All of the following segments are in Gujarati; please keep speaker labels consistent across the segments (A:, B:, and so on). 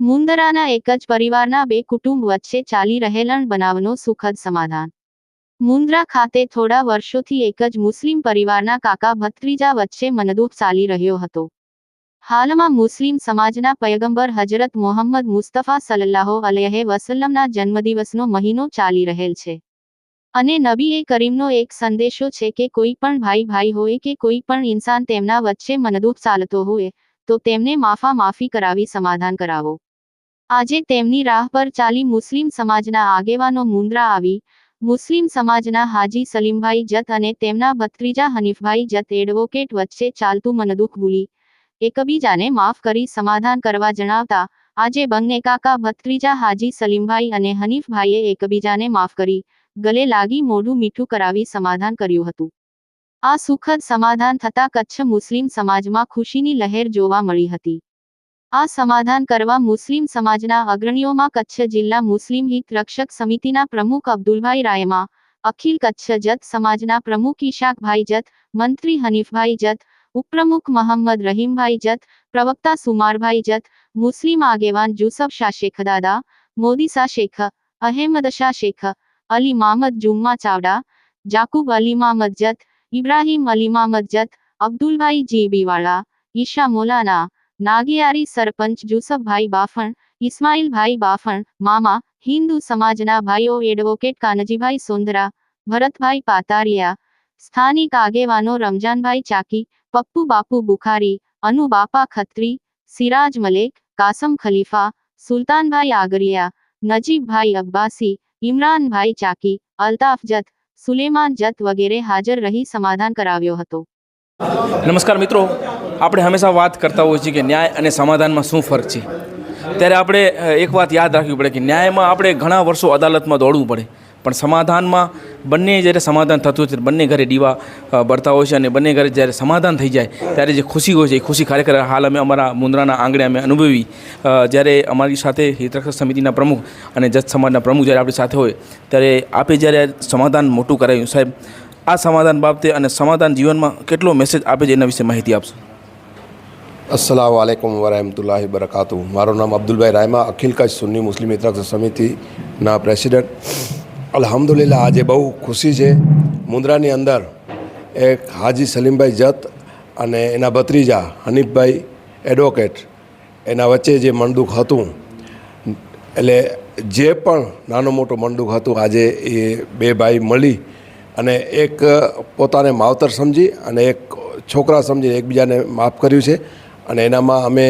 A: મુંદરાના એક જ પરિવારના બે કુટુંબ વચ્ચે ચાલી રહેલા બનાવનો સુખદ સમાધાન. મુંદ્રા ખાતે થોડા વર્ષોથી એક જ મુસ્લિમ પરિવારના કાકા ભત્રીજા વચ્ચે મનદુખ ચાલી રહ્યો હતો. હાલમાં મુસ્લિમ સમાજના પયગંબર હજરત મોહમ્મદ મુસ્તફા સલ્લાહો અલયહે વસલ્લમના જન્મદિવસનો મહિનો ચાલી રહેલ છે. અને નબી એ કરીમનો એક સંદેશો છે કે કોઈ પણ ભાઈ ભાઈ હોય કે કોઈ પણ ઇન્સાન તેમના વચ્ચે મનદુખ ચાલતો હોય, તો તેમને માફા માફી કરાવી સમાધાન કરાવો. આજે તેમની રાહ પર ચાલી મુસ્લિમ સમાજના આગેવાનો મુંદ્રા આવી, મુસ્લિમ સમાજના હાજી સલીમભાઈ જત અને તેમના ભત્રીજા હનીફભાઈ જત એડવોકેટ વચ્ચે ચાલતું મનદુખ ભૂલી, એકબીજાને માફ કરી સમાધાન કરવા જણાવતા, આજે બંને કાકા ભત્રીજા હાજી સલીમભાઈ અને હનીફભાઈએ એકબીજાને માફ કરી ગલે લાગી મોઢું મીઠું કરાવી સમાધાન કર્યું હતું. આ સુખદ સમાધાન થતા કચ્છ મુસ્લિમ સમાજમાં ખુશીની લહેર જોવા મળી હતી. આ સમાધાન કરવા મુસ્લિમ સમાજના અગ્રણીઓમાં કચ્છ જિલ્લા મુસ્લિમ હિત રક્ષક સમિતિના પ્રમુખ અબ્દુલભાઈ રાયમા, અખિલ કચ્છ જત સમાજના પ્રમુખ ઈશાકભાઈ જત, મંત્રી હનીફભાઈ જત, ઉપપ્રમુખ મોહમ્મદ રહીમભાઈ જત, પ્રવક્તા સુમારભાઈ જત, મુસ્લિમ આગેવાન જુસફ શાહ શેખ દાદા શાહ શેખ, અહેમદ શાહ શેખ અલી મામદ જુમ્મા ચાવડા, જાકુબ અલી મામદ જત અલીમા અલી મામદ જત, અબ્દુલભાઈ જીબીવાળા, ઈશા મોલાના, નાગિયારી સરપંચ જુસફભાઈ બાફણ, ઇસ્માઇલભાઈ બાફણ, મામા, હિન્દુ સમાજના ભાઈઓ એડવોકેટ કાનજીભાઈ સોંદરા, ભરતભાઈ પાતારિયા, સ્થાનિક આગેવાનો રમજાનભાઈ ચાકી, પપ્પુ બાપુ બુખારી, અનુ બાપા ખત્રી, સિરાજ મલેક, કાસમ ખલીફા, સુલતાનભાઈ આગરિયા, નજીબભાઈ અબ્બાસી ઇમરાનભાઈ ચાકી, અલ્તાફ જત, સુલેમાન જત વગેરે હાજર રહી સમાધાન કરાવ્યો હતો.
B: નમસ્કાર મિત્રો. આપણે હંમેશા વાત કરતા હોઈએ છીએ કે ન્યાય અને સમાધાનમાં શું ફરક છે? ત્યારે આપણે એક વાત યાદ રાખવી પડે કે ન્યાયમાં આપણે ઘણા વર્ષો અદાલતમાં દોડવું પડે. પણ સમાધાનમાં બંને જ્યારે સમાધાન થતું હોય ત્યારે બંને ઘરે દીવા બળતા હોય છે અને બંને ઘરે જ્યારે સમાધાન થઈ જાય, ત્યારે જે ખુશી હોય છે, એ ખુશી ખરેખર હાલ અમે અમારા મુંદ્રાના આંગણે અમે અનુભવી. જ્યારે અમારી સાથે હિતરક્ષક સમિતિના પ્રમુખ અને જજ સમાજના પ્રમુખ જ્યારે આપણી સાથે હોય, ત્યારે આપે જ્યારે સમાધાન મોટું કરાયું સાહેબ, આ સમાધાન બાબતે અને સમાધાન જીવનમાં કેટલો મેસેજ આપે છે એના વિશે માહિતી આપશો?
C: અસલામ આલેકુમ વરહમતુલ્લાહ બરકાતુ મારું નામ અબ્દુલભાઈ રાયમા, અખિલ કચ્છ સુન્ની મુસ્લિમ મિત્ર સમિતિના પ્રેસિડેન્ટ. અલ્હમ્દુલિલ્લાહ, આજે બહુ ખુશી છે. મુન્દ્રાની અંદર એક હાજી સલીમભાઈ જત અને એના ભત્રીજા હનીફભાઈ એડવોકેટ, એના વચ્ચે જે મનદુખ હતું, એટલે જે પણ નાનો મોટો મનદુખ હતું, આજે એ બે ભાઈ મળી અને એક પોતાને માવતર સમજી અને એક છોકરા સમજીને એકબીજાને માફ કર્યું છે. અને એનામાં અમે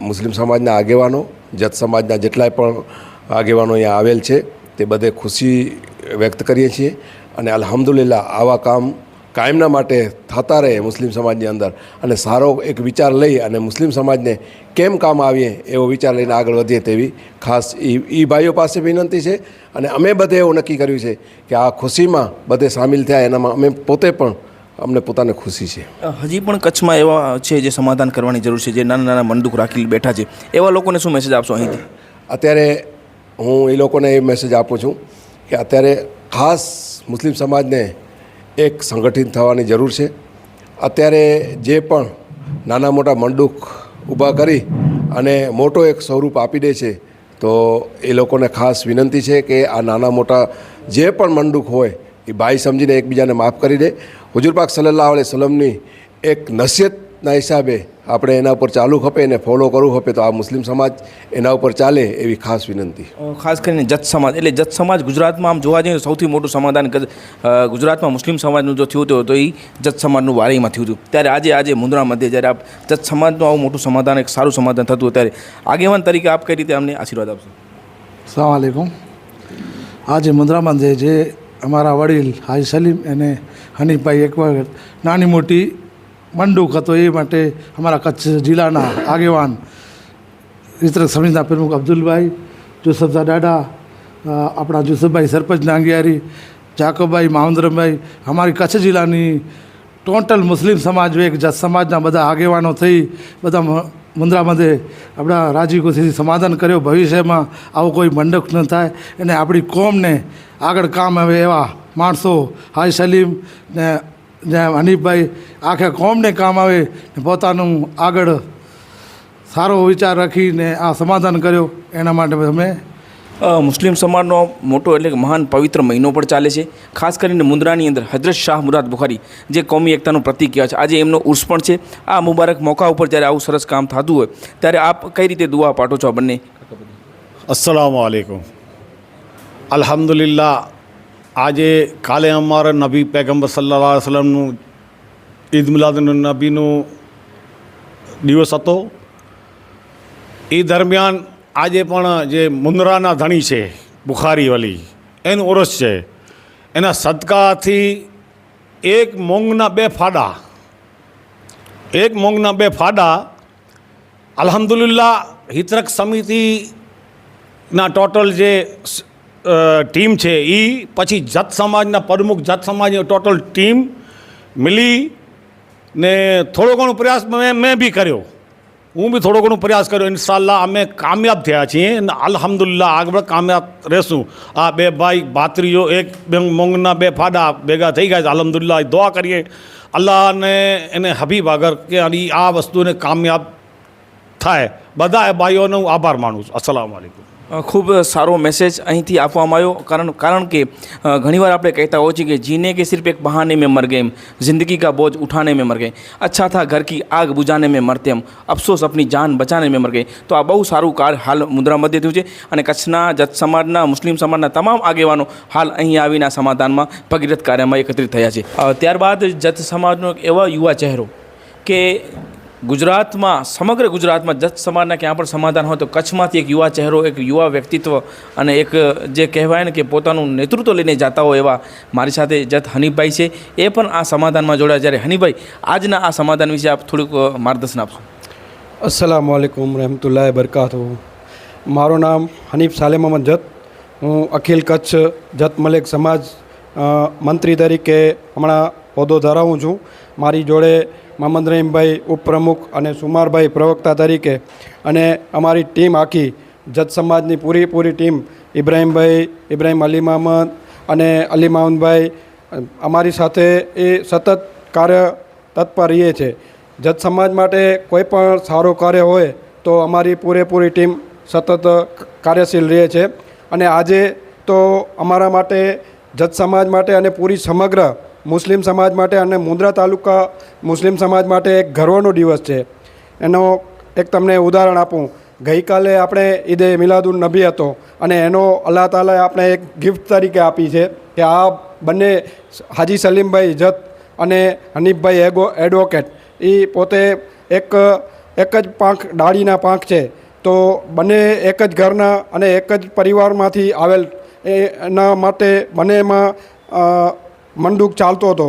C: મુસ્લિમ સમાજના આગેવાનો, જત સમાજના જેટલાય પણ આગેવાનો અહીંયા આવેલ છે. તે બધે ખુશી વ્યક્ત કરીએ છીએ અને અલ્હમ્દુલિલ્લાહ આવા કામ કાયમના માટે થતા રહે મુસ્લિમ સમાજની અંદર. અને સારો એક વિચાર લઈ અને મુસ્લિમ સમાજને કેમ કામ આવીએ એવો વિચાર લઈને આગળ વધીએ તેવી ખાસ એ એ ભાઈઓ પાસે વિનંતી છે. અને અમે બધે એવું નક્કી કર્યું છે કે આ ખુશીમાં બધે સામેલ થયા એનામાં અમે પોતે પણ અમને પોતાને ખુશી છે.
B: હજી પણ કચ્છમાં એવા છે જે સમાધાન કરવાની જરૂર છે જે નાના નાના મનદુખ રાખી બેઠા છે. એવા લોકોને શું મેસેજ આપશો અહીંથી?
C: અત્યારે હું એ લોકોને એ મેસેજ આપું છું કે અત્યારે ખાસ મુસ્લિમ સમાજને એક સંગઠિત થવાની જરૂર છે. અત્યારે જે પણ નાના મોટા મંડુક ઊભા કરી અને મોટો એક સ્વરૂપ આપી દે છે, તો એ લોકોને ખાસ વિનંતી છે કે આ નાના મોટા જે પણ મંડુક હોય, એ ભાઈ સમજીને એકબીજાને માફ કરી દે. હુજુર પાક સલ્લાહ અલૈહિ સલમની એક નસીહતના હિસાબે આપણે એના ઉપર ચાલુ ખપે એને ફોલો કરવું ખપે તો આ મુસ્લિમ સમાજ એના ઉપર ચાલે એવી ખાસ વિનંતી.
B: ખાસ કરીને જત સમાજ. એટલે જત સમાજ ગુજરાતમાં આમ જોવા જઈએ સૌથી મોટું સમાધાન ગુજરાતમાં મુસ્લિમ સમાજનું જો થયું હતું તો એ જત સમાજનું વારીમાં થયું હતું. ત્યારે આજે આજે મુંદ્રા મધ્યે જ્યારે આપ જત સમાજનું આવું મોટું સમાધાન એક સારું સમાધાન થતું ત્યારે આગેવાન તરીકે આપ કઈ રીતે અમને આશીર્વાદ આપશો?
D: સલામકુમ આજે મુંદ્રા જે જે અમારા વડીલ હાજી સલીમ અને હનીફભાઈ એક વખત નાની મોટી મંડુક હતો એ માટે અમારા કચ્છ જિલ્લાના આગેવાન વિતરક સમિતિના પ્રમુખ અબ્દુલભાઈ જુસફના ડાડા આપણા જુસફભાઈ સરપંચ નાંગિયારી જાકબભાઈ માવંદરભાઈ અમારી કચ્છ જિલ્લાની ટોટલ મુસ્લિમ સમાજ એક સમાજના બધા આગેવાનો થઈ બધા મુંદ્રામદે આપણા રાજીકોથી સમાધાન કર્યો. ભવિષ્યમાં આવો કોઈ મંડક ન થાય અને આપણી કોમને આગળ કામ આવે એવા માણસો હાય સલીમ ને ને હનીફભાઈ આખે કોમને કામ આવે ને પોતાનું આગળ સારો વિચાર રાખીને આ સમાધાન કર્યો એના માટે અમે
B: મુસ્લિમ સમાજનો મોટો એટલે કે મહાન પવિત્ર મહિનો પણ ચાલે છે. ખાસ કરીને મુન્દ્રાની અંદર હજરત શાહ મુરાદ બુખારી જે કોમી એકતાનું પ્રતિક કહેવાય છે. આજે એમનો ઉર્સ પણ છે. આ મુબારક મોકા ઉપર જ્યારે આવું સરસ કામ થતું હોય ત્યારે આપ કઈ રીતે દુઆ પાઠો છો બંને?
E: અસલામ આલેકુમ અલ્હમ્દુલિલ્લાહ આજે કાલે અમારા નબી પેગમ્બર સલ્લા વસલમનું ઈદ મિલાદ નબીનું દિવસ હતો. એ દરમિયાન આજે પણ જે મુંદરાના ધણી છે, બુખારી વલી, એનું ઓરસ છે. એના સદકાથી એક મોંઘના બે ફાડા, એક મોંઘના બે ફાડા અલહમદુલિલ્લા હિતરક સમિતિના ટોટલ જે ટીમ છે એ પછી જત સમાજના પ્રમુખ, જત સમાજની ટોટલ ટીમ મિલી ને થોડો ઘણો પ્રયાસ મેં મેં બી કર્યો. હું બી થોડો ઘણો પ્રયાસ કર્યો. ઇન્શાલ્લાહ અમે કામયાબ થયા છીએ અને અલ્હમ્દુલિલ્લાહ આગળ કામયાબ રહેશું. આ બે ભાઈ ભાતરીઓ, એક બે મોંઘના બે ફાડા ભેગા થઈ ગયા છે. અલ્હમ્દુલિલ્લાહ દુઆ કરીએ. અલ્લાહને એને હબીબ આગળ કે આ વસ્તુને કામયાબ થાય. બધા ભાઈઓનો હું આભાર માનું છું. અસલામ વાલેકુમ
B: ખૂબ સારો મેસેજ અહીંથી આપવામાં આવ્યો. કારણ કારણ કે ઘણીવાર આપણે કહેતા હોય છીએ કે જીને કે સિર્ફ એક બહાને મેં મર ગયમ જિંદગી કા બોજ ઉઠાને મેં મર ગયે અચ્છા થા ઘર કી આગ બુજાને મેં મરતેમ અફસોસ અપની જાન બચાને મેં મર ગઈ. તો આ બહુ સારું કાર્ય હાલ મુદ્રા મધ્ય થયું છે. અને કચ્છના, જત સમાજના, મુસ્લિમ સમાજના તમામ આગેવાનો હાલ અહીં આવીને સમાધાનમાં ભગીરથ કાર્યમાં એકત્રિત થયા છે. ત્યારબાદ જત સમાજનો એક એવા યુવા ચહેરો કે ગુજરાતમાં, સમગ્ર ગુજરાતમાં જત સમાજના ક્યાં પણ સમાધાન હોય તો કચ્છમાંથી એક યુવા ચહેરો, એક યુવા વ્યક્તિત્વ અને એક, જે કહેવાય ને કે પોતાનું નેતૃત્વ લઈને જતા હોય એવા મારી સાથે જત હનીફભાઈ છે. એ પણ આ સમાધાનમાં જોડાયા જ્યારે હનીફભાઈ, આજના આ સમાધાન વિશે આપ થોડુંક માર્ગદર્શન આપશો
F: અસલામ વાલેકુમ રહેમતુલ્લાહ બરકાતુ મારું નામ હનીફ સાલેમ અહમદ જત હું અખિલ કચ્છ જત મલેક સમાજ મંત્રી તરીકે હમણાં હોદ્દો ધરાવું છું. મારી જોડે મોહમ્મદ રહીમભાઈ ઉપપ્રમુખ અને સુમારભાઈ પ્રવક્તા તરીકે અને અમારી ટીમ આખી જત સમાજની પૂરેપૂરી ટીમ, ઇબ્રાહીમભાઈ, ઇબ્રાહીમ અલી મહમદ અને અલી મામદભાઈ અમારી સાથે એ સતત કાર્ય તત્પર રહીએ છે. જત સમાજ માટે કોઈ પણ સારું કાર્ય હોય તો અમારી પૂરેપૂરી ટીમ સતત કાર્યશીલ રહે છે. અને આજે તો અમારા માટે જત સમાજ માટે અને પૂરી સમગ્ર મુસ્લિમ સમાજ માટે અને મુન્દ્રા તાલુકા મુસ્લિમ સમાજ માટે એક ગર્વનો દિવસ છે. એનો એક તમને ઉદાહરણ આપું. ગઈકાલે આપણે ઈદે મિલાદુન નબી હતો અને એનો અલ્લાહ તાલાએ આપણે એક ગિફ્ટ તરીકે આપી છે કે આ બંને હાજી સલીમભાઈ જત અને હનીફભાઈ એગો એડવોકેટ એ પોતે એક એક જ પાંખ ડાળીના પાંખ છે. તો બંને એક જ ઘરના અને એક જ પરિવારમાંથી આવેલ, એના માટે બંનેમાં મંડુક ચાલતો હતો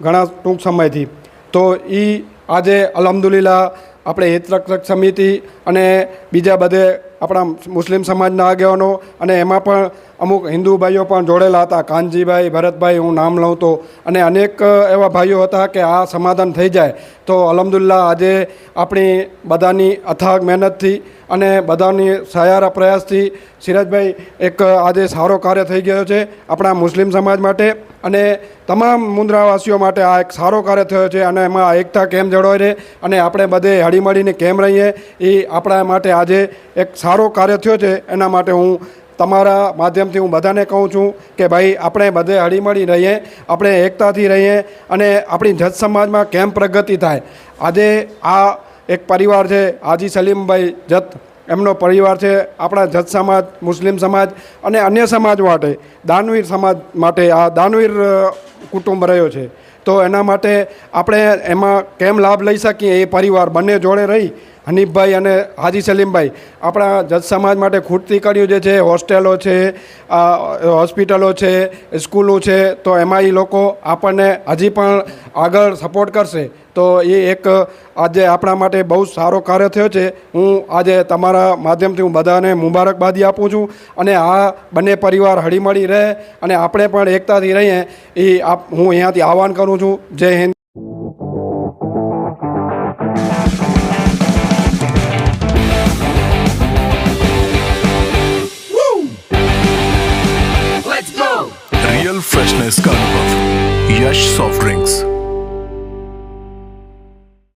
F: ઘણા ટૂંક સમયથી. તો એ આજે અલહમદુલિલ્લા આપણે હિતરક્ષક સમિતિ અને બીજા બધે આપણા મુસ્લિમ સમાજના આગેવાનો અને એમાં પણ અમુક હિન્દુ ભાઈઓ પણ જોડેલા હતા. કાનજીભાઈ, ભરતભાઈ, હું નામ લઉં તો. અને અનેક એવા ભાઈઓ હતા કે આ સમાધાન થઈ જાય. તો અલહમદુલ્લા આજે આપણી બધાની અથાગ મહેનતથી અને બધાની સહારા પ્રયાસથી સિરાજભાઈ એક આજે સારો કાર્ય થઈ ગયો છે આપણા મુસ્લિમ સમાજ માટે અને તમામ મુન્દ્રાવાસીઓ માટે આ એક સારો કાર્ય થયો છે અને એમાં એકતા કેમ જળવાઈ રહે અને આપણે બધે હળીમળીને કેમ રહીએ એ આપણા માટે આજે એક સારો કાર્ય થયો છે. એના માટે હું તમારા માધ્યમથી હું બધાને કહું છું કે ભાઈ, આપણે બધે હળીમળી રહીએ, આપણે એકતાથી રહીએ અને આપણી જજ સમાજમાં કેમ પ્રગતિ થાય. આજે આ એક પરિવાર છે, હાજી સલીમભાઈ જત, એમનો પરિવાર છે, આપણા જત સમાજ, મુસ્લિમ સમાજ અને અન્ય સમાજ માટે, દાનવીર સમાજ માટે, આ દાનવીર કુટુંબ રહ્યો છે. તો એના માટે આપણે એમાં કેમ લાભ લઈ શકીએ, એ પરિવાર બંને જોડે રહી હનીફભાઈ અને હાજી સલીમભાઈ, આપણા જત સમાજ માટે ખૂટતી કર્યું જે છે, હોસ્ટેલો છે હોસ્પિટલો છે, સ્કૂલો છે, તો એમાં એ લોકો આપણને હજી પણ આગળ સપોર્ટ કરશે. તો એ એક આજે આપણા માટે બહુ સારો કાર્ય થયો છે. હું આજે તમારા માધ્યમથી હું બધાને મુબારકબાદી આપું છું અને આ બંને પરિવાર હળીમળી રહે અને આપણે પણ એકતાથી રહીએ. એ આપ, હું અહીંયાથી આહવાન કરું છું. જય હિન્દ.
G: soft drinks.